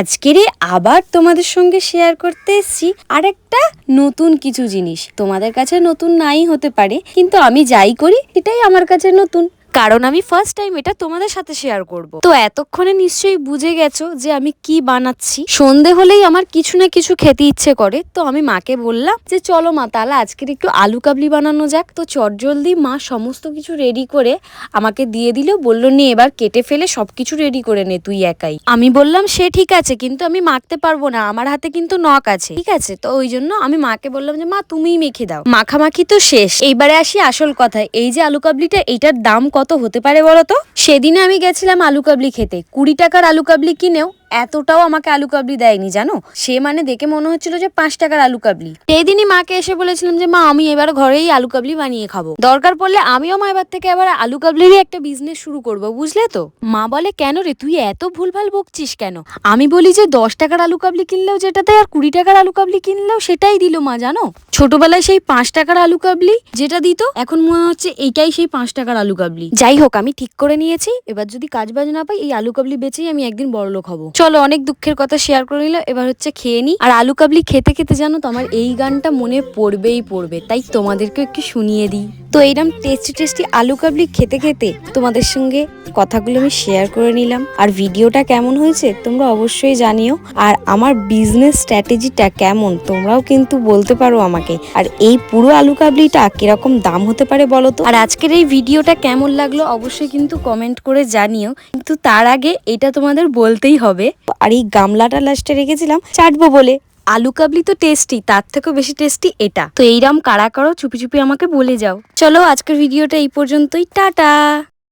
আজকেরে আবার তোমাদের সঙ্গে শেয়ার করতে এসেছি আরেকটা নতুন কিছু জিনিস। তোমাদের কাছে নতুন নাই হতে পারে, কিন্তু আমি যাই করি, এটাই আমার কাছে নতুন। কারণ আমি ফার্স্ট টাইম এটা তোমাদের সাথে শেয়ার করব। তো এতক্ষণে নিশ্চয়ই বুঝে গেছো যে আমি কি বানাচ্ছি। সন্ধে হলেই আমার কিছু না কিছু খেতে ইচ্ছে করে। তো আমি মাকে বললাম যে, চলো মা, তাহলে আজকের একটু আলু কাবলি বানানো যাক। তো চটজলদি মা সমস্ত কিছু রেডি করে আমাকে দিয়ে দিল। বলল, নি, এবার কেটে ফেলে সবকিছু রেডি করে নে, তুই একাই। আমি বললাম, সে ঠিক আছে, কিন্তু আমি মাখতে পারব না। আমার হাতে কিন্তু নখ আছে। ঠিক আছে, তো ওই জন্য আমি মাকে বললাম যে, মা, তুমিই মেখে দাও। মাখামাখি তো শেষ। এইবারে আসি আসল কথায়। এই যে আলু কাবলিটা, এইটার দাম কত? হতে পারে বলো তো? সেদিনে আমি গেছিলাম আলু কাবলি খেতে। কুড়ি টাকার আলু কাবলি কিনেও এতটাও আমাকে আলু কাবলি দেয়নি, জানো? সে মানে দেখে মনে হচ্ছিল যে পাঁচ টাকার আলু কাবলি। সেদিনই মাকে এসে বলেছিলাম যে, মা, আমি এবার ঘরেই আলু কাবলি বানিয়ে খাব। দরকার পড়লে আমিও মা এবার থেকে এবার আলু কাবলিরই একটা বিজনেস শুরু করব, বুঝলে তো? মা বলে, কেন রে, তুই এত ভুলভাল বকছিস কেন? আমি বলি যে, দশ টাকার আলু কাবলি কিনলেও যেটাতে আর কুড়ি টাকার আলু কাবলি কিনলেও সেটাই দিল মা, জানো? ছোটবেলায় সেই পাঁচ টাকার আলু কাবলি যেটা দিত, এখন মনে হচ্ছে এইটাই সেই পাঁচ টাকার আলু কাবলি। যাই হোক, আমি ঠিক করে নিয়েছি। এবার যদি কাজ বাজ না পাই, এই আলু কাবলি বেচেই আমি একদিন বড়লোক হব। চলো, অনেক দুঃখের কথা শেয়ার করে নিলাম। এবার হচ্ছে খেয়ে নি। আর আলু কাবলি খেতে খেতে জানো তো, আমার এই গানটা মনে পড়বেই পড়বে। তাই তোমাদেরকে একটু শুনিয়ে দিই। তো এইরকম টেস্টি টেস্টি আলু কাবলি খেতে খেতে তোমাদের সঙ্গে কথাগুলো আমি শেয়ার করে নিলাম। আর ভিডিওটা কেমন হয়েছে তোমরা অবশ্যই জানিও। আর আমার বিজনেস স্ট্র্যাটেজিটা কেমন তোমরাও কিন্তু বলতে পারো আমাকে। আর এই পুরো আলু কাবলিটা কীরকম দাম হতে পারে বলো তো? আর আজকের এই ভিডিওটা কেমন লাগল অবশ্যই কিন্তু কমেন্ট করে জানিও। কিন্তু তার আগে এটা তোমাদের বলতেই হবে আর এই গামলাটা লাস্টে রেখেছিলাম চাটবো বলে। আলু কাবলি তো টেস্টি তার থেকেও বেশি টেস্টি এটা। তো এইরম কারা করো চুপি চুপি আমাকে বলে যাও। চলো আজকের ভিডিওটা এই পর্যন্তই, টাটা।